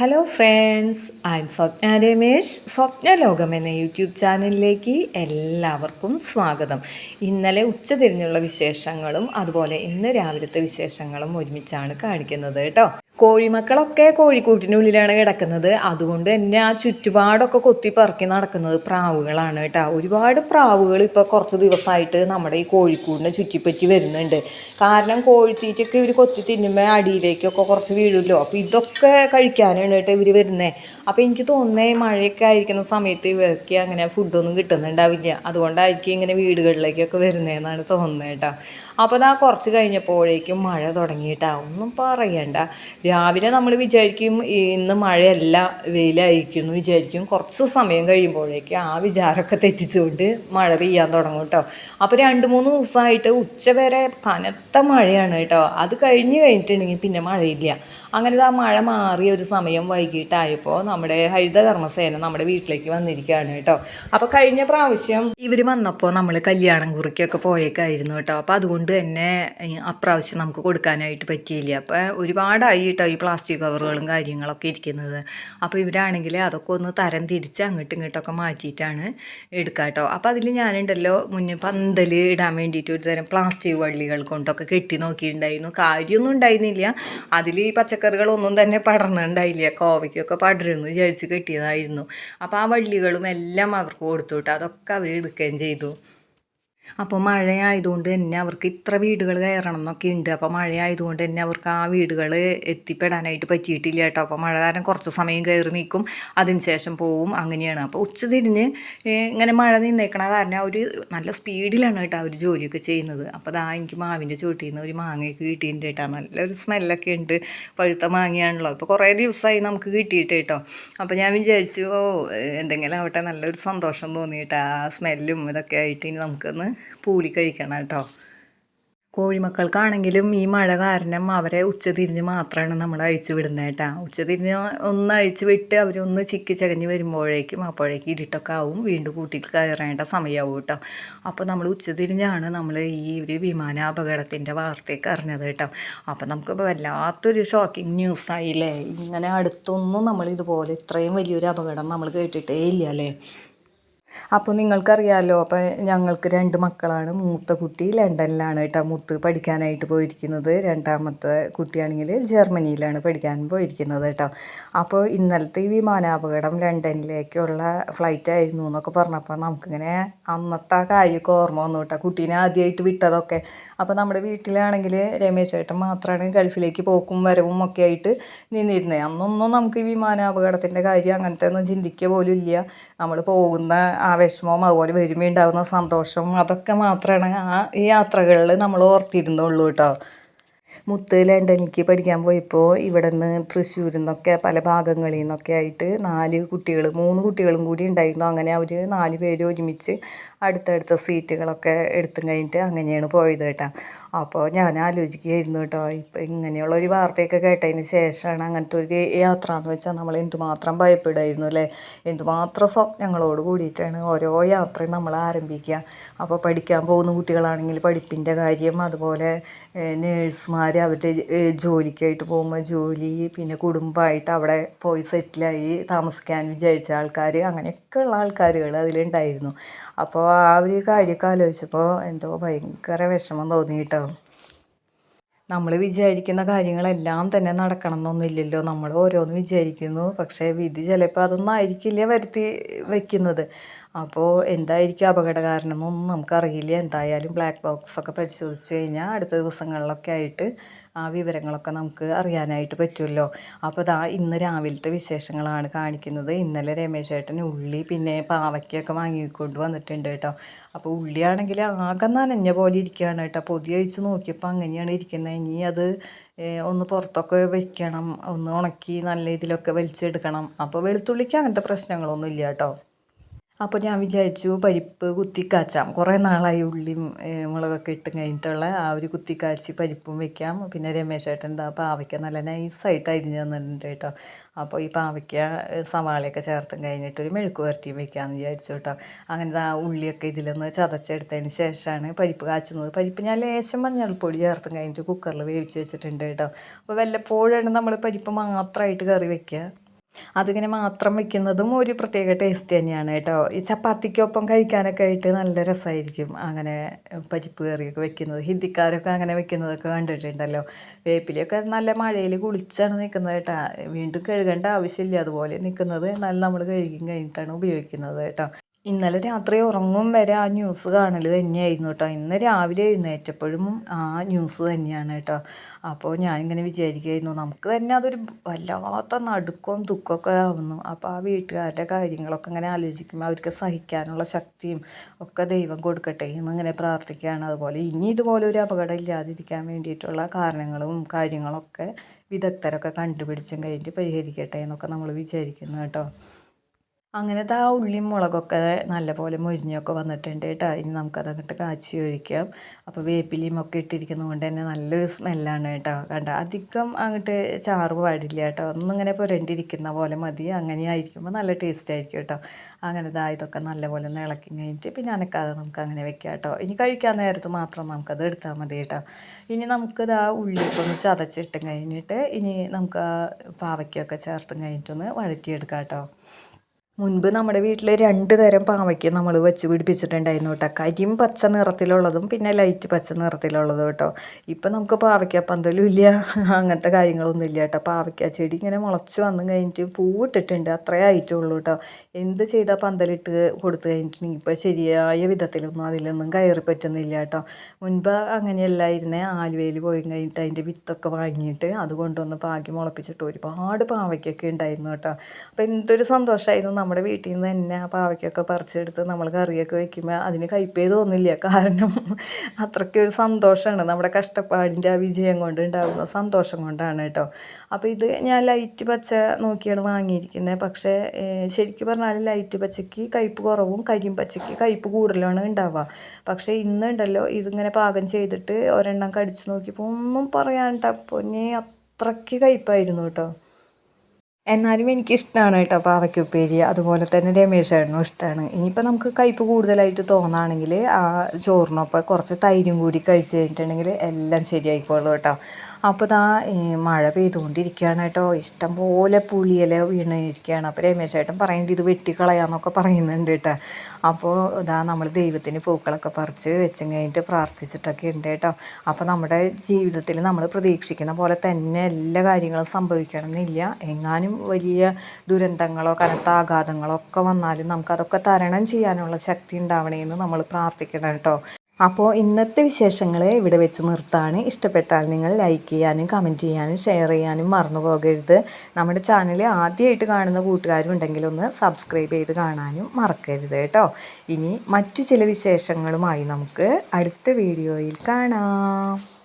Hello friends I'm Swapna Ramesh Swapna Lokam എന്ന YouTube ചാനലിലേക്ക് എല്ലാവർക്കും സ്വാഗതം. ഇന്നലെ ഉച്ച തിരിഞ്ഞുള്ള വിശേഷങ്ങളും അതുപോലെ ഇന്ന് രാവിലത്തെ വിശേഷങ്ങളും ഒരുമിച്ചാണ് കാണിക്കുന്നത് കേട്ടോ. കോഴിമക്കളൊക്കെ കോഴിക്കൂട്ടിനുള്ളിലാണ് കിടക്കുന്നത്. അതുകൊണ്ട് തന്നെ ആ ചുറ്റുപാടൊക്കെ കൊത്തി പറക്കി നടക്കുന്നത് പ്രാവുകളാണ് കേട്ടോ. ഒരുപാട് പ്രാവുകൾ ഇപ്പോൾ കുറച്ച് ദിവസമായിട്ട് നമ്മുടെ ഈ കോഴിക്കൂടിനെ ചുറ്റിപ്പറ്റി വരുന്നുണ്ട്. കാരണം കോഴിത്തീറ്റൊക്കെ ഇവർ കൊത്തി തിന്നുമ്പോൾ അടിയിലേക്കൊക്കെ കുറച്ച് വീഴുമല്ലോ. അപ്പോൾ ഇതൊക്കെ കഴിക്കാനാണ് കേട്ടോ ഇവർ വരുന്നത് അപ്പോൾ എനിക്ക് തോന്നുന്നേ മഴയൊക്കെ ആയിരിക്കുന്ന സമയത്ത് ഇവർക്ക് അങ്ങനെ ഫുഡൊന്നും കിട്ടുന്നുണ്ടാവില്ല. അതുകൊണ്ടായിരിക്കും ഇങ്ങനെ വീടുകളിലേക്കൊക്കെ വരുന്നതെന്നാണ് തോന്നുന്നത് കേട്ടോ. അപ്പോൾ അതാ കുറച്ച് കഴിഞ്ഞപ്പോഴേക്കും മഴ തുടങ്ങിയിട്ടാ. ഒന്നും പറയണ്ട. രാവിലെ നമ്മൾ വിചാരിക്കും ഇന്ന് മഴയല്ല വെയിലായിരിക്കും എന്ന് വിചാരിക്കും. കുറച്ച് സമയം കഴിയുമ്പോഴേക്കും ആ വിചാരമൊക്കെ തെറ്റിച്ചുകൊണ്ട് മഴ പെയ്യാൻ തുടങ്ങും കേട്ടോ അപ്പോൾ രണ്ട് മൂന്ന് ദിവസമായിട്ട് ഉച്ച വരെ കനത്ത മഴയാണ് കേട്ടോ അത് കഴിഞ്ഞ് കഴിഞ്ഞിട്ടുണ്ടെങ്കിൽ പിന്നെ മഴയില്ല. അങ്ങനെ ആ മഴ മാറിയ ഒരു സമയം വൈകിട്ടായപ്പോൾ നമ്മുടെ ഹരിത കർമ്മസേന നമ്മുടെ വീട്ടിലേക്ക് വന്നിരിക്കുകയാണ് കേട്ടോ. അപ്പോൾ കഴിഞ്ഞ പ്രാവശ്യം ഇവർ വന്നപ്പോൾ നമ്മൾ കല്യാണം കുറിക്കൊക്കെ പോയേക്കായിരുന്നു കേട്ടോ. അപ്പോൾ അതുകൊണ്ട് തന്നെ അപ്രാവശ്യം നമുക്ക് കൊടുക്കാനായിട്ട് പറ്റിയില്ല. അപ്പോൾ ഒരുപാടായി കേട്ടോ ഈ പ്ലാസ്റ്റിക് കവറുകളും കാര്യങ്ങളൊക്കെ ഇരിക്കുന്നത്. അപ്പോൾ ഇവരാണെങ്കിൽ അതൊക്കെ ഒന്ന് തരം തിരിച്ച് അങ്ങോട്ടും ഇങ്ങോട്ടൊക്കെ മാറ്റിയിട്ടാണ് എടുക്കുക കേട്ടോ. അപ്പോൾ അതിൽ ഞാനുണ്ടല്ലോ മുന്നേ പന്തൽ ഇടാൻ വേണ്ടിയിട്ട് ഒരു തരം പ്ലാസ്റ്റിക് വള്ളികൾ കൊണ്ടൊക്കെ കെട്ടി നോക്കിയിട്ടുണ്ടായിരുന്നു. കാര്യമൊന്നും ഉണ്ടായിരുന്നില്ല. അതിൽ ഈ പച്ചക്കറികളൊന്നും തന്നെ പടർന്നുണ്ടായില്ല. കോവയ്ക്കൊക്കെ പടരുന്നു വിചാരിച്ച് കെട്ടിയതായിരുന്നു. അപ്പോൾ ആ വള്ളികളും എല്ലാം അവർക്ക് കൊടുത്തു കേട്ടോ അതൊക്കെ അവർ എടുക്കുകയും ചെയ്തു. അപ്പോൾ മഴയായതുകൊണ്ട് തന്നെ അവർക്ക് ഇത്ര വീടുകൾ കയറണം എന്നൊക്കെ ഉണ്ട്. അപ്പോൾ മഴയായതുകൊണ്ട് തന്നെ അവർക്ക് ആ വീടുകൾ എത്തിപ്പെടാനായിട്ട് പറ്റിയിട്ടില്ല കേട്ടോ. അപ്പോൾ മഴ കാരണം കുറച്ച് സമയം കയറി നിൽക്കും. അതിന് ശേഷം പോവും. അങ്ങനെയാണ്. അപ്പോൾ ഉച്ച തിരിഞ്ഞ് ഇങ്ങനെ മഴ നിന്നേക്കണ കാരണം അവർ നല്ല സ്പീഡിലാണ് കേട്ടോ അവർ ജോലിയൊക്കെ ചെയ്യുന്നത്. അപ്പോൾ അതാ എനിക്ക് മാവിന്റെ ചുവട്ടിൽ നിന്ന് ഒരു മാങ്ങയൊക്കെ കിട്ടിയിട്ടുണ്ട് കേട്ടോ. നല്ലൊരു സ്മെല്ലൊക്കെ ഉണ്ട്. പഴുത്ത മാങ്ങയാണല്ലോ. അപ്പോൾ കുറേ ദിവസമായി നമുക്ക് കിട്ടിയിട്ട് കേട്ടോ. അപ്പോൾ ഞാൻ വിചാരിച്ചു ഓ എന്തെങ്കിലും ആവട്ടെ. നല്ലൊരു സന്തോഷം തോന്നിയിട്ട് ആ സ്മെല്ലും ഇതൊക്കെ ആയിട്ട് ഇനി നമുക്കൊന്ന് പൂളി കഴിക്കണം കേട്ടോ. കോഴിമക്കൾക്കാണെങ്കിലും ഈ മഴ കാരണം അവരെ ഉച്ചതിരിഞ്ഞ് മാത്രമാണ് നമ്മൾ അഴിച്ചു വിടുന്നത് കേട്ടോ. ഉച്ചതിരിഞ്ഞ് ഒന്ന് അഴിച്ചു വിട്ട് അവരൊന്ന് ചിക്കി ചകഞ്ഞ് വരുമ്പോഴേക്കും അപ്പോഴേക്കും ഇരുട്ടൊക്കെ ആവും. വീണ്ടും കൂട്ടിൽ കയറേണ്ട സമയമാവും കേട്ടോ. അപ്പോൾ നമ്മൾ ഉച്ചതിരിഞ്ഞാണ് നമ്മൾ ഈ ഒരു വിമാന അപകടത്തിന്റെ വാർത്തയൊക്കെ അറിഞ്ഞത് കേട്ടോ. അപ്പോൾ നമുക്ക് വല്ലാത്തൊരു ഷോക്കിംഗ് ന്യൂസായില്ലേ ഇങ്ങനെ അടുത്തൊന്നും നമ്മൾ ഇതുപോലെ ഇത്രയും വലിയൊരു അപകടം നമ്മൾ കേട്ടിട്ടേ ഇല്ല അല്ലേ? അപ്പോൾ നിങ്ങൾക്കറിയാമല്ലോ അപ്പോൾ ഞങ്ങൾക്ക് രണ്ട് മക്കളാണ്. മൂത്ത കുട്ടി ലണ്ടനിലാണ് കേട്ടോ മുത്ത് പഠിക്കാനായിട്ട് പോയിരിക്കുന്നത്. രണ്ടാമത്തെ കുട്ടിയാണെങ്കിൽ ജർമ്മനിയിലാണ് പഠിക്കാൻ പോയിരിക്കുന്നത് കേട്ടോ. അപ്പോൾ ഇന്നലത്തെ ഈ വിമാനാപകടം ലണ്ടനിലേക്കുള്ള ഫ്ലൈറ്റ് ആയിരുന്നു എന്നൊക്കെ പറഞ്ഞപ്പോൾ നമുക്കിങ്ങനെ അന്നത്തെ കാര്യമൊക്കെ ഓർമ്മ വന്നു കേട്ടോ. കുട്ടീനെ ആദ്യമായിട്ട് വിട്ടതൊക്കെ. അപ്പോൾ നമ്മുടെ വീട്ടിലാണെങ്കിൽ രമേശ് ചേട്ടൻ മാത്രമാണ് ഗൾഫിലേക്ക് പോക്കും വരവും ഒക്കെ ആയിട്ട് നിന്നിരുന്നത് അന്നൊന്നും നമുക്ക് ഈ വിമാനാപകടത്തിന്റെ കാര്യം അങ്ങനത്തെ ഒന്നും ചിന്തിക്കുക പോലും ഇല്ല. നമ്മൾ പോകുന്ന ആ വിഷമവും അതുപോലെ വരുമ്പോൾ ഉണ്ടാകുന്ന സന്തോഷം അതൊക്കെ മാത്രമാണ് ആ ഈ യാത്രകളിൽ നമ്മൾ ഓർത്തിരുന്നുള്ളൂ കേട്ടോ മുത്ത് ലണ്ടനിലേക്ക് പഠിക്കാൻ പോയപ്പോൾ ഇവിടെ നിന്ന് തൃശ്ശൂരിൽ നിന്നൊക്കെ പല ഭാഗങ്ങളിൽ നിന്നൊക്കെ ആയിട്ട് നാല് കുട്ടികൾ മൂന്ന് കുട്ടികളും കൂടി ഉണ്ടായിരുന്നു. അങ്ങനെ അവർ നാല് പേര് ഒരുമിച്ച് അടുത്തടുത്ത സീറ്റുകളൊക്കെ എടുത്തും കഴിഞ്ഞിട്ട് അങ്ങനെയാണ് പോയത് കേട്ടോ. അപ്പോൾ ഞാൻ ആലോചിക്കുകയായിരുന്നു കേട്ടോ ഇപ്പം ഇങ്ങനെയുള്ള ഒരു വാർത്തയൊക്കെ കേട്ടതിന് ശേഷമാണ് അങ്ങനത്തെ ഒരു യാത്ര എന്ന് വെച്ചാൽ നമ്മൾ എന്തുമാത്രം ഭയപ്പെടുമായിരുന്നു അല്ലേ? എന്തുമാത്രം സ്വപ്നങ്ങളോട് കൂടിയിട്ടാണ് ഓരോ യാത്രയും നമ്മൾ ആരംഭിക്കുക. അപ്പോൾ പഠിക്കാൻ പോകുന്ന കുട്ടികളാണെങ്കിൽ പഠിപ്പിന്റെ കാര്യം അതുപോലെ നേഴ്സുമാർ അവരുടെ ജോലിക്കായിട്ട് പോകുമ്പോൾ ജോലി പിന്നെ കുടുംബമായിട്ട് അവിടെ പോയി സെറ്റിലായി താമസിക്കാൻ വിചാരിച്ച ആൾക്കാർ അങ്ങനെയൊക്കെയുള്ള ആൾക്കാരുകൾ അതിലുണ്ടായിരുന്നു. അപ്പോൾ ആ ഒരു കാര്യമൊക്കെ ആലോചിച്ചപ്പോൾ എന്തോ ഭയങ്കര വിഷമം തോന്നി കേട്ടോ. നമ്മൾ വിചാരിക്കുന്ന കാര്യങ്ങളെല്ലാം തന്നെ നടക്കണം എന്നൊന്നുമില്ലല്ലോ നമ്മൾ ഓരോന്ന് വിചാരിക്കുന്നു. പക്ഷേ വിധി ചിലപ്പോൾ അതൊന്നും ആയിരിക്കില്ല വരുത്തി വയ്ക്കുന്നത് അപ്പോൾ എന്തായിരിക്കും അപകട കാരണമെന്നൊന്നും നമുക്കറിയില്ല. എന്തായാലും ബ്ലാക്ക് ബോക്സ് ഒക്കെ പരിശോധിച്ച് കഴിഞ്ഞാൽ അടുത്ത ദിവസങ്ങളിലൊക്കെ ആയിട്ട് ആ വിവരങ്ങളൊക്കെ നമുക്ക് അറിയാനായിട്ട് പറ്റുമല്ലോ. അപ്പോൾ ദാ ഇന്ന് രാവിലത്തെ വിശേഷങ്ങളാണ് കാണിക്കുന്നത്. ഇന്നലെ രമേശ് ചേട്ടൻ ഉള്ളി പിന്നെ പാവയ്ക്കൊക്കെ വാങ്ങിക്കൊണ്ട് വന്നിട്ടുണ്ട് കേട്ടോ. അപ്പോൾ ഉള്ളിയാണെങ്കിൽ ആകെ നനഞ്ഞ പോലെ ഇരിക്കുകയാണ് കേട്ടോ. പൊതി അഴിച്ച് നോക്കിയപ്പോൾ അങ്ങനെയാണ് ഇരിക്കുന്നത്. ഇനി അത് ഒന്ന് പുറത്തൊക്കെ വയ്ക്കണം ഒന്ന് ഉണക്കി നല്ല ഇതിലൊക്കെ വലിച്ചെടുക്കണം. അപ്പോൾ വെളുത്തുള്ളിക്ക് അങ്ങനത്തെ പ്രശ്നങ്ങളൊന്നും ഇല്ല കേട്ടോ. അപ്പോൾ ഞാൻ വിചാരിച്ചു പരിപ്പ് കുത്തിക്കാച്ചാം. കുറേ നാളായി ഉള്ളിയും മുളകൊക്കെ ഇട്ട് കഴിഞ്ഞിട്ടുള്ള ആ ഒരു കുത്തിക്കാച്ചി പരിപ്പും വെക്കാം. പിന്നെ രമേശ് ചേട്ടൻ എന്താ പാവയ്ക്ക നല്ല നൈസായിട്ട് അരിഞ്ഞ് തന്നിട്ടുണ്ട് കേട്ടോ. അപ്പോൾ ഈ പാവയ്ക്ക സവാളയൊക്കെ ചേർത്തും കഴിഞ്ഞിട്ട് ഒരു മെഴുക്ക് വരട്ടിയും വെക്കാമെന്ന് വിചാരിച്ചു കേട്ടോ. അങ്ങനെ ആ ഉള്ളിയൊക്കെ ഇതിലൊന്ന് ചതച്ചെടുത്തതിന് ശേഷമാണ് പരിപ്പ് കാച്ചുന്നത്. പരിപ്പ് ഞാൻ ലേശം മഞ്ഞൾപ്പൊടി ചേർത്തും കഴിഞ്ഞിട്ട് കുക്കറിൽ വേവിച്ച് വെച്ചിട്ടുണ്ട് കേട്ടോ. അപ്പോൾ വല്ലപ്പോഴാണ് നമ്മൾ പരിപ്പ് മാത്രമായിട്ട് കറി വെക്കുക അതിങ്ങനെ മാത്രം വെക്കുന്നതും ഒരു പ്രത്യേക ടേസ്റ്റ് തന്നെയാണ് കേട്ടോ. ഈ ചപ്പാത്തിക്കൊപ്പം കഴിക്കാനൊക്കെ ആയിട്ട് നല്ല രസമായിരിക്കും അങ്ങനെ പരിപ്പ് കറിയൊക്കെ വെക്കുന്നത് ഹിന്ദിക്കാരൊക്കെ അങ്ങനെ വെക്കുന്നതൊക്കെ കണ്ടിട്ടുണ്ടല്ലോ. വേപ്പിലൊക്കെ നല്ല മഴയിൽ കുളിച്ചാണ് നിൽക്കുന്നത് കേട്ടോ. വീണ്ടും കഴുകേണ്ട ആവശ്യമില്ല അതുപോലെ നിൽക്കുന്നത് എന്നാൽ നമ്മൾ കഴുകി കഴിഞ്ഞിട്ടാണ് ഉപയോഗിക്കുന്നത് കേട്ടോ. ഇന്നലെ രാത്രി ഉറങ്ങും വരെ ആ ന്യൂസ് കാണൽ തന്നെയായിരുന്നു കേട്ടോ. ഇന്ന് രാവിലെ എഴുന്നേറ്റപ്പോഴും ആ ന്യൂസ് തന്നെയാണ് കേട്ടോ. അപ്പോൾ ഞാനിങ്ങനെ വിചാരിക്കുമായിരുന്നു നമുക്ക് തന്നെ അതൊരു വല്ലാത്ത നടുക്കവും ദുഃഖമൊക്കെ ആവുന്നു. അപ്പോൾ ആ വീട്ടുകാരുടെ കാര്യങ്ങളൊക്കെ ഇങ്ങനെ ആലോചിക്കുമ്പോൾ അവർക്ക് സഹിക്കാനുള്ള ശക്തിയും ഒക്കെ ദൈവം കൊടുക്കട്ടെ എന്നിങ്ങനെ പ്രാർത്ഥിക്കുകയാണ്. അതുപോലെ ഇനി ഇതുപോലെ ഒരു അപകടം ഇല്ലാതിരിക്കാൻ വേണ്ടിയിട്ടുള്ള കാരണങ്ങളും കാര്യങ്ങളൊക്കെ വിദഗ്ധരൊക്കെ കണ്ടുപിടിച്ചും കഴിഞ്ഞിട്ട് പരിഹരിക്കട്ടെ എന്നൊക്കെ നമ്മൾ വിചാരിക്കുന്നു കേട്ടോ. അങ്ങനെ ആ ഉള്ളിയും മുളകൊക്കെ നല്ലപോലെ മൊരിഞ്ഞൊക്കെ വന്നിട്ടുണ്ട് കേട്ടോ. ഇനി നമുക്കത് അങ്ങോട്ട് കാച്ചി ഒഴിക്കാം. അപ്പോൾ വേപ്പിലയും ഒക്കെ ഇട്ടിരിക്കുന്നത് കൊണ്ട് തന്നെ നല്ലൊരു സ്മെല്ലാണ് കേട്ടോ. കണ്ട അധികം അങ്ങോട്ട് ചാറ് പാടില്ല കേട്ടോ. ഒന്നിങ്ങനെ പുരണ്ടിരിക്കുന്ന പോലെ മതി. അങ്ങനെ ആയിരിക്കുമ്പോൾ നല്ല ടേസ്റ്റ് ആയിരിക്കും കേട്ടോ. അങ്ങനത്തെ ഇതാ ഇതൊക്കെ നല്ലപോലെ ഒന്ന് ഇളക്കി കഴിഞ്ഞിട്ട് പിന്നെ അനക്കാതെ നമുക്ക് അങ്ങനെ വെക്കാം കേട്ടോ. ഇനി കഴിക്കാൻ നേരത്ത് മാത്രം നമുക്കത് എടുത്താൽ മതി കേട്ടോ. ഇനി നമുക്കിത് ആ ഉള്ളിയൊക്കെ ഒന്ന് ചതച്ചിട്ട് കഴിഞ്ഞിട്ട് ഇനി നമുക്ക് ആ പാവയ്ക്കൊക്കെ ചേർത്തും കഴിഞ്ഞിട്ടൊന്ന് വഴറ്റിയെടുക്കാം കേട്ടോ. മുൻപ് നമ്മുടെ വീട്ടിൽ രണ്ട് തരം പാവയ്ക്ക് നമ്മൾ വെച്ച് പിടിപ്പിച്ചിട്ടുണ്ടായിരുന്നു കേട്ടോ. കരിയും പച്ച നിറത്തിലുള്ളതും പിന്നെ ലൈറ്റ് പച്ച നിറത്തിലുള്ളതും കേട്ടോ. ഇപ്പം നമുക്ക് പാവയ്ക്ക പന്തലും ഇല്ല അങ്ങനത്തെ കാര്യങ്ങളൊന്നും ഇല്ല കേട്ടോ. പാവയ്ക്ക ചെടി ഇങ്ങനെ മുളച്ച് വന്നു കഴിഞ്ഞിട്ട് പൂവിട്ടിട്ടുണ്ട് അത്രേ ആയിട്ടുള്ളൂ കേട്ടോ. എന്ത് ചെയ്താൽ പന്തലിട്ട് കൊടുത്തു കഴിഞ്ഞിട്ടുണ്ടെങ്കിൽ ഇപ്പോൾ ശരിയായ വിധത്തിലൊന്നും അതിലൊന്നും കയറി പറ്റുന്നില്ല കേട്ടോ. മുൻപ് അങ്ങനെയല്ലായിരുന്നേ ആലുവയിൽ പോയി കഴിഞ്ഞിട്ട് അതിന്റെ വിത്തൊക്കെ വാങ്ങിയിട്ട് അത് കൊണ്ടുവന്ന് പാകി മുളപ്പിച്ചിട്ട് ഒരുപാട് പാവയ്ക്കൊക്കെ ഉണ്ടായിരുന്നു കേട്ടോ. അപ്പോൾ എന്തൊരു സന്തോഷമായിരുന്നു നമ്മുടെ വീട്ടിൽ നിന്ന് തന്നെ ആ പാവയ്ക്കൊക്കെ പറിച്ചെടുത്ത് നമ്മൾ കറിയൊക്കെ വെക്കുമ്പോൾ അതിന് കയ്പേ തോന്നില്ല. കാരണം അത്രയ്ക്ക് ഒരു സന്തോഷമാണ് നമ്മുടെ കഷ്ടപ്പാടിന്റെ ആ വിജയം കൊണ്ട് ഉണ്ടാകുന്ന സന്തോഷം കൊണ്ടാണ് കേട്ടോ. അപ്പോൾ ഇത് ഞാൻ ലൈറ്റ് പച്ച നോക്കിയാണ് വാങ്ങിയിരിക്കുന്നത് പക്ഷേ ശരിക്കും പറഞ്ഞാൽ ലൈറ്റ് പച്ചയ്ക്ക് കയ്പ് കുറവും കരിയും പച്ചയ്ക്ക് കയ്പ് കൂടുതലാണ് ഉണ്ടാവുക. പക്ഷേ ഇന്നുണ്ടല്ലോ ഇതിങ്ങനെ പാകം ചെയ്തിട്ട് ഒരെണ്ണം കടിച്ചു നോക്കിയപ്പോൾ ഒന്നും പറയാനുണ്ടാ പൊന്നെ അത്രയ്ക്ക് കയ്പായിരുന്നു കേട്ടോ. എന്നാലും എനിക്കിഷ്ടമാണ് കേട്ടോ പാവയ്ക്ക ഉപ്പേരി അതുപോലെ തന്നെ രമേശ് ചേട്ടനും ഇഷ്ടമാണ് ഇനിയിപ്പോൾ നമുക്ക് കയ്പ്പ് കൂടുതലായിട്ട് തോന്നുകയാണെങ്കിൽ ആ ചോറിനൊപ്പം കുറച്ച് തൈരും കൂടി കഴിച്ച് കഴിഞ്ഞിട്ടുണ്ടെങ്കിൽ എല്ലാം ശരിയായിക്കോളൂ കേട്ടോ. അപ്പോൾ ഇതാ മഴ പെയ്തുകൊണ്ടിരിക്കുകയാണ് കേട്ടോ. ഇഷ്ടം പോലെ പുളിയില വീണിരിക്കുകയാണ് അപ്പോൾ രമേശ് ചേട്ടൻ പറയുന്നുണ്ട് ഇത് വെട്ടിക്കളയാന്നൊക്കെ പറയുന്നുണ്ട് കേട്ടോ. അപ്പോൾ ഇതാ നമ്മൾ ദൈവത്തിന് പൂക്കളൊക്കെ പറിച്ച് വെച്ചും കഴിഞ്ഞിട്ട് പ്രാർത്ഥിച്ചിട്ടൊക്കെ ഉണ്ട് കേട്ടോ. അപ്പോൾ നമ്മുടെ ജീവിതത്തിൽ നമ്മൾ പ്രതീക്ഷിക്കുന്ന പോലെ തന്നെ എല്ലാ കാര്യങ്ങളും സംഭവിക്കണം എന്നില്ല എങ്ങാനും വലിയ ദുരന്തങ്ങളോ കനത്ത ആഘാതങ്ങളോ ഒക്കെ വന്നാലും നമുക്കതൊക്കെ തരണം ചെയ്യാനുള്ള ശക്തി ഉണ്ടാവണേന്ന് നമ്മൾ പ്രാർത്ഥിക്കണം കേട്ടോ. അപ്പോൾ ഇന്നത്തെ വിശേഷങ്ങൾ ഇവിടെ വെച്ച് നിർത്താണ്. ഇഷ്ടപ്പെട്ടാൽ നിങ്ങൾ ലൈക്ക് ചെയ്യാനും കമന്റ് ചെയ്യാനും ഷെയർ ചെയ്യാനും മറന്നു പോകരുത്. നമ്മുടെ ചാനൽ ആദ്യമായിട്ട് കാണുന്ന കൂട്ടുകാരും ഉണ്ടെങ്കിൽ ഒന്ന് സബ്സ്ക്രൈബ് ചെയ്ത് കാണാനും മറക്കരുത് കേട്ടോ. ഇനി മറ്റു ചില വിശേഷങ്ങളുമായി നമുക്ക് അടുത്ത വീഡിയോയിൽ കാണാം.